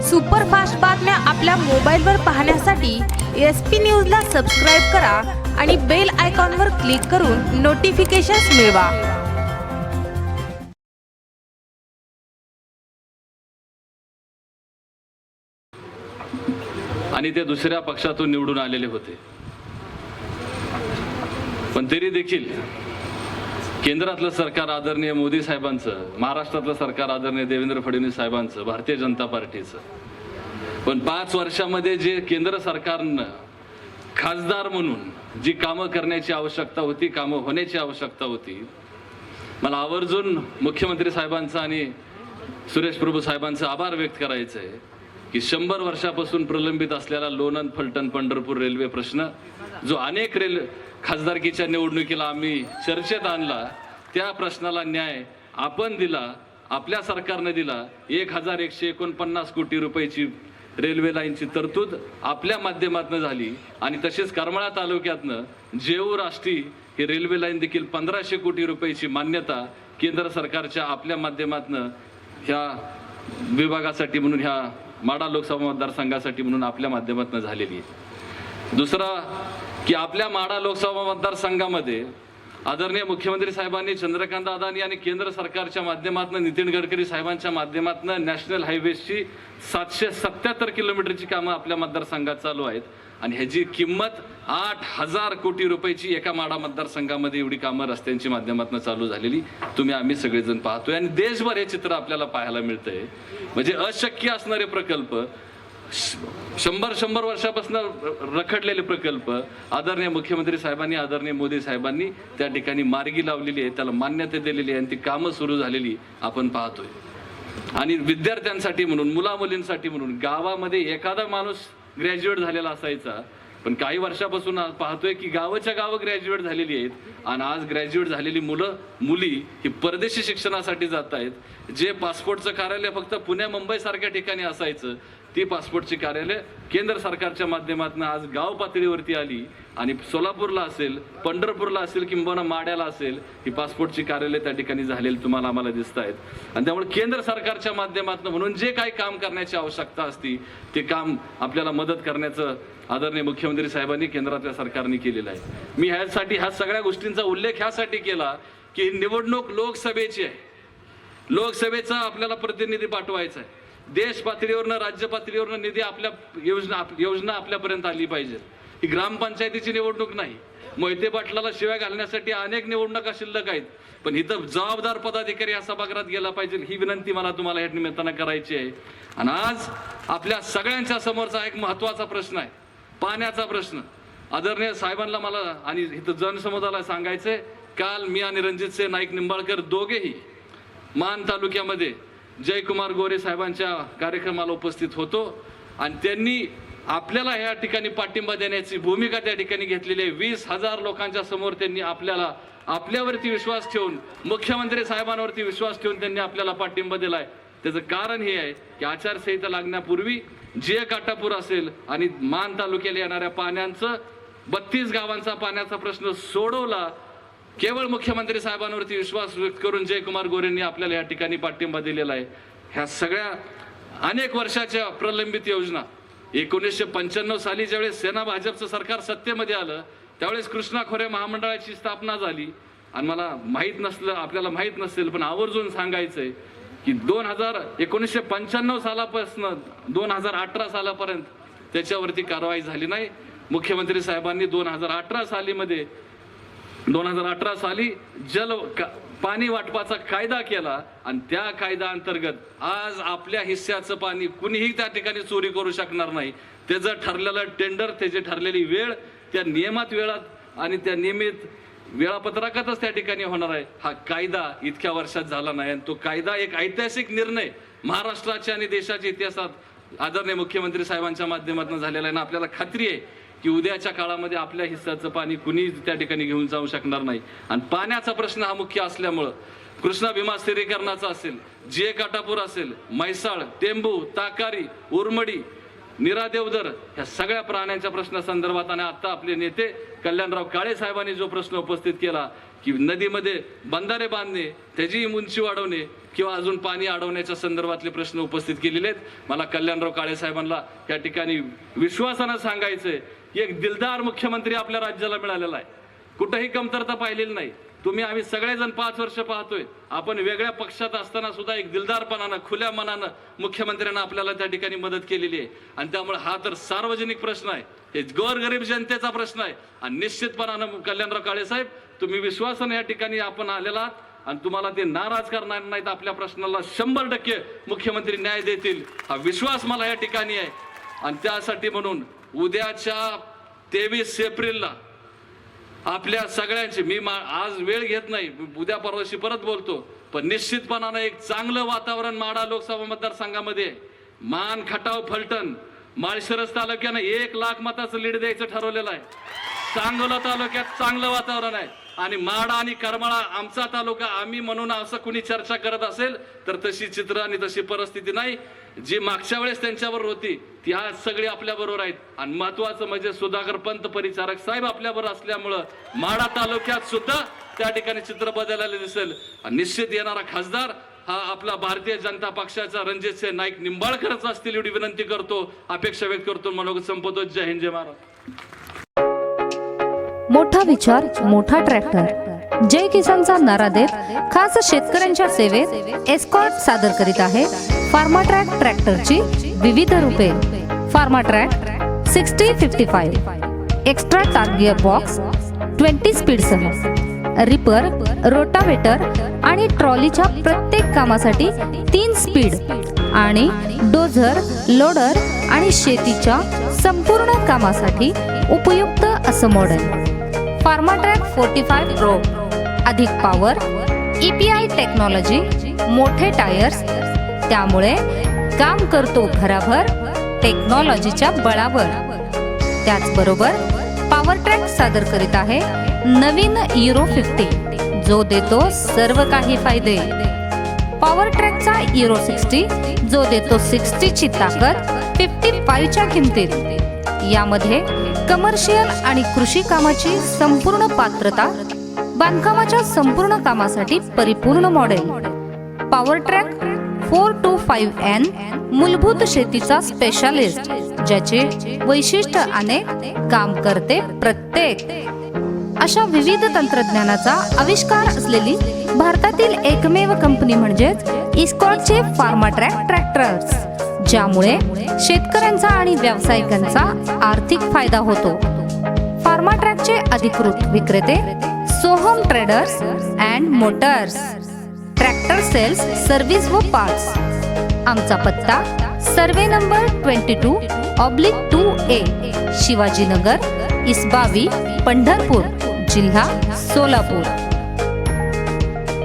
Superfast बातम्या आपल्या मोबाईलवर पाहण्यासाठी एस पी न्यूजला सबस्क्राईब करा आणि बेल आयकॉनवर क्लिक करून नोटिफिकेशन्स मिळवा. आणि ते दुसऱ्या पक्षातून निवडून आलेले होते. पण तरी देखील केंद्रातलं सरकार आदरणीय मोदी साहेबांचं महाराष्ट्रातलं सरकार आदरणीय देवेंद्र फडणवीस साहेबांचं भारतीय जनता पार्टीचं. पण पाच वर्षामध्ये जे केंद्र सरकारनं खासदार म्हणून जी कामं करण्याची आवश्यकता होती कामं होण्याची आवश्यकता होती मला आवर्जून मुख्यमंत्री साहेबांचा आणि सुरेश प्रभू साहेबांचं आभार व्यक्त करायचं आहे की शंभर वर्षापासून प्रलंबित असलेला लोणंद फलटण पंढरपूर रेल्वे प्रश्न जो अनेक रेल खासदारकीच्या निवडणुकीला आम्ही चर्चेत आणला त्या प्रश्नाला न्याय आपण दिला आपल्या सरकारने दिला. एक हजार एकशे एकोणपन्नास कोटी रुपयाची रेल्वे लाईनची तरतूद आपल्या माध्यमातून झाली आणि तसेच करमाळा तालुक्यातनं जेऊ राष्ट्रीय ही रेल्वे लाईन देखील पंधराशे कोटी रुपयाची मान्यता केंद्र सरकारच्या आपल्या माध्यमातनं ह्या विभागासाठी म्हणून ह्या माडा लोकसभा मतदारसंघासाठी म्हणून आपल्या माध्यमातून झालेली आहे. दुसरा की आपल्या माडा लोकसभा मतदारसंघामध्ये आदरणीय मुख्यमंत्री साहेबांनी चंद्रकांत अदानी आणि केंद्र सरकारच्या माध्यमातून नितीन गडकरी साहेबांच्या माध्यमातून नॅशनल हायवेची सातशे सत्याहत्तर किलोमीटरची कामं आपल्या मतदारसंघात चालू आहेत. आणि ह्याची किंमत आठ हजार कोटी रुपयाची एका माडा मतदारसंघामध्ये एवढी कामं रस्त्यांची माध्यमातून चालू झालेली. तुम्ही आम्ही सगळेजण पाहतोय. आणि देशभर हे चित्र आपल्याला पाहायला मिळतंय. म्हणजे अशक्य असणारे प्रकल्प शंभर शंभर वर्षापासून रखडलेले प्रकल्प आदरणीय मुख्यमंत्री साहेबांनी आदरणीय मोदी साहेबांनी त्या ठिकाणी मार्गी लावलेली आहे त्याला मान्यता दिलेली आहे आणि ती कामं सुरू झालेली आपण पाहतोय. आणि विद्यार्थ्यांसाठी म्हणून मुला मुलींसाठी म्हणून गावामध्ये एखादा माणूस ग्रॅज्युएट झालेला असायचा पण काही वर्षापासून आज पाहतोय की गावाच्या गावं ग्रॅज्युएट झालेली आहेत आणि आज ग्रॅज्युएट झालेली मुलं मुली ही परदेशी शिक्षणासाठी जात आहेत जे पासपोर्टचं कार्यालय फक्त पुण्या मुंबईसारख्या ठिकाणी असायचं ती पासपोर्टची कार्यालय केंद्र सरकारच्या माध्यमातून आज गाव पातळीवरती आली आणि सोलापूरला असेल पंढरपूरला असेल किंबहुना माड्याला असेल ही पासपोर्टची कार्यालय त्या ठिकाणी झालेली तुम्हाला आम्हाला दिसत आहेत. आणि त्यामुळे केंद्र सरकारच्या माध्यमातून म्हणून जे काही काम करण्याची आवश्यकता असती ते काम आपल्याला मदत करण्याचं आदरणीय मुख्यमंत्री साहेबांनी केंद्रातल्या सरकारने केलेलं आहे. मी ह्यासाठी ह्या सगळ्या गोष्टींचा उल्लेख ह्यासाठी केला की निवडणूक लोकसभेची आहे. लोकसभेचा आपल्याला प्रतिनिधी पाठवायचा आहे. देश पातळीवरनं राज्य पातळीवरनं निधी आपल्या योजना आप- योजना आपल्यापर्यंत आली पाहिजे. ही ग्रामपंचायतीची निवडणूक नाही. मोहिते पाटलाला शिव्या घालण्यासाठी अनेक निवडणुका शिल्लक आहेत. पण इथं जबाबदार पदाधिकारी या सभागृहात गेला पाहिजे ही विनंती मला तुम्हाला या निमित्तानं करायची आहे. आणि आज आपल्या सगळ्यांच्या समोरचा एक महत्त्वाचा प्रश्न आहे. पाण्याचा प्रश्न. आदरणीय साहेबांना मला आणि इथं जनसमुदायाला आहे काल मी आणि रणजितसिंह नाईक निंबाळकर दोघेही मान तालुक्यामध्ये जयकुमार गोरे साहेबांच्या कार्यक्रमाला उपस्थित होतो आणि त्यांनी आपल्याला या ठिकाणी पाठिंबा देण्याची भूमिका त्या ठिकाणी घेतलेली आहे. वीस हजार लोकांच्या समोर त्यांनी आपल्याला आपल्यावरती विश्वास ठेवून मुख्यमंत्री साहेबांवरती विश्वास ठेवून त्यांनी आपल्याला पाठिंबा दिलाय. त्याचं कारण हे आहे की आचारसंहिता लागण्यापूर्वी जे काटापूर असेल आणि मान तालुक्याला येणाऱ्या पाण्याचं बत्तीस गावांचा पाण्याचा प्रश्न सोडवला केवळ मुख्यमंत्री साहेबांवरती विश्वास व्यक्त करून जयकुमार गोरेंनी आपल्याला या ठिकाणी पाठिंबा दिलेला आहे. ह्या सगळ्या अनेक वर्षाच्या प्रलंबित योजना एकोणीसशे पंच्याण्णव साली ज्यावेळेस सेना भाजपचं सरकार सत्तेमध्ये आलं त्यावेळेस कृष्णा खोरे महामंडळाची स्थापना झाली. आणि मला माहीत नसलं आपल्याला माहीत नसेल पण आवर्जून सांगायचंय की दोन हजार एकोणीसशे पंच्याण्णव सालापासून दोन हजार अठरा सालापर्यंत त्याच्यावरती कारवाई झाली नाही. मुख्यमंत्री साहेबांनी दोन हजार अठरा सालीमध्ये दोन हजार अठरा साली जल का- पाणी वाटपाचा कायदा केला आणि त्या कायदा अंतर्गत आज आपल्या हिस्स्याचं पाणी कुणीही त्या ठिकाणी चोरी करू शकणार नाही. त्याचं ठरलेलं टेंडर त्याची ठरलेली वेळ त्या नियमात वेळात आणि त्या नियमित वेळापत्रकातच त्या ठिकाणी होणार आहे. हा कायदा इतक्या वर्षात झाला नाही आणि तो कायदा एक ऐतिहासिक निर्णय महाराष्ट्राच्या आणि देशाच्या इतिहासात आदरणीय मुख्यमंत्री साहेबांच्या माध्यमातून झालेला आहे ना आपल्याला खात्री आहे की उद्याच्या काळामध्ये आपल्या हिस्साचं पाणी कुणी त्या ठिकाणी घेऊन जाऊ शकणार नाही. आणि पाण्याचा प्रश्न हा मुख्य असल्यामुळं कृष्णा भीमा स्थिरीकरणाचा असेल जे काटापूर असेल म्हैसाळ टेंबू ताकारी उरमडी निरादेवदर ह्या सगळ्या प्राण्यांच्या प्रश्नासंदर्भात आणि आता आपले नेते कल्याणराव काळे साहेबांनी जो प्रश्न उपस्थित केला की नदीमध्ये बंधारे बांधणे त्याची उंची वाढवणे किंवा अजून पाणी अडवण्याच्या संदर्भातले प्रश्न उपस्थित केलेले आहेत. मला कल्याणराव काळे साहेबांना या ठिकाणी विश्वासानं सांगायचंय आहे एक दिलदार मुख्यमंत्री आपल्या राज्याला मिळालेला आहे. कुठंही कमतरता पाहिलेली नाही. तुम्ही आम्ही सगळेजण पाच वर्ष पाहतोय. आपण वेगळ्या पक्षात असताना सुद्धा एक दिलदारपणानं खुल्या मनानं मुख्यमंत्र्यांना आपल्याला त्या ठिकाणी मदत केलेली आहे. आणि त्यामुळे हा तर सार्वजनिक प्रश्न आहे. हे गोरगरीब जनतेचा प्रश्न आहे. आणि निश्चितपणानं कल्याणराव काळे साहेब तुम्ही विश्वासानं या ठिकाणी आपण आलेला आहात. आणि तुम्हाला ते नाराज करणार नाहीत आपल्या प्रश्नाला शंभर टक्के मुख्यमंत्री न्याय देतील. हा विश्वास मला या ठिकाणी आहे. आणि त्यासाठी म्हणून उद्याच्या तेवीस एप्रिलला आपल्या सगळ्यांची मी मा- आज वेळ घेत नाही उद्या परवाशी परत बोलतो पण निश्चितपणानं एक चांगलं वातावरण माडा लोकसभा मतदारसंघामध्ये आहे. मान खटाव फलटण माळशिरस तालुक्यानं एक लाख मताचं लीड द्यायचं ठरवलेलं आहे सांगोला तालुक्यात चांगलं वातावरण आहे आणि माडा आणि करमाळा आमचा तालुका आम्ही म्हणून असं कुणी चर्चा करत असेल तर तशी चित्र आणि तशी परिस्थिती नाही जी मागच्या वेळेस त्यांच्यावर होती ती आज सगळी आपल्या बरोबर आहेत. आणि महत्वाचं म्हणजे सुधाकर पंत परिचारक साहेब आपल्याबरोबर असल्यामुळं माडा तालुक्यात सुद्धा त्या ठिकाणी चित्र बदलायला दिसेल. आणि निश्चित येणारा खासदार हा आपला भारतीय जनता पक्षाचा रणजित नाईक निंबाळकरच असतील एवढी विनंती करतो अपेक्षा व्यक्त करतो मनोगत संपवतो जय हिंद जय महाराज मोठा विचार मोठा ट्रॅक्टर. जय किसानचा नारा देत खास शेतकऱ्यांच्या सेवेत एस्कॉर्ट सादर करीत आहे फार्माट्रॅक ट्रॅक्टरची विविध रूपे. Farmtrac sixty fifty five extra torque gear box twenty स्पीडसह reaper rotavator आणि ट्रॉलीच्या प्रत्येक कामासाठी तीन स्पीड आणि डोझर लोडर आणि शेतीच्या संपूर्ण कामासाठी उपयुक्त असं model Farmtrac forty five pro अधिक पॉवर ईपीआय टेक्नॉलॉजी मोठे टायर्स त्यामुळे काम करतो भराभर टेक्नॉलॉजीच्या बळावर. त्याचबरोबर पॉवर ट्रॅक सादर करीत आहे नवीन युरो फिफ्टी जो देतो सर्व काही फायदे. पॉवर ट्रॅकचा युरो सिक्स्टी जो देतो सिक्स्टीची ताकद फिफ्टी फाईव्हच्या किमतीत. यामध्ये कमर्शियल आणि कृषी कामाची संपूर्ण पात्रता बांधकामाच्या संपूर्ण कामासाठी परिपूर्ण model. Powertrac four two five N मूलभूत शेतीचा स्पेशालिस्ट ज्याचे वैशिष्ट्य अनेक काम करते प्रत्येक. अशा विविध तंत्रज्ञानाचा आविष्कार असलेली भारतातील एकमेव कंपनी म्हणजेच इस्कॉटचे फार्माट्रॅक ट्रॅक्टर्स. ज्यामुळे शेतकऱ्यांचा आणि व्यावसायिकांचा आर्थिक फायदा होतो. फार्माट्रॅकचे अधिकृत विक्रेते Soham traders and motors. Tractor sales service व पार्ट्स. आमचा पत्ता survey number twenty two oblique two A Shivajinagar Isbavi Pandharpur जिल्हा सोलापूर.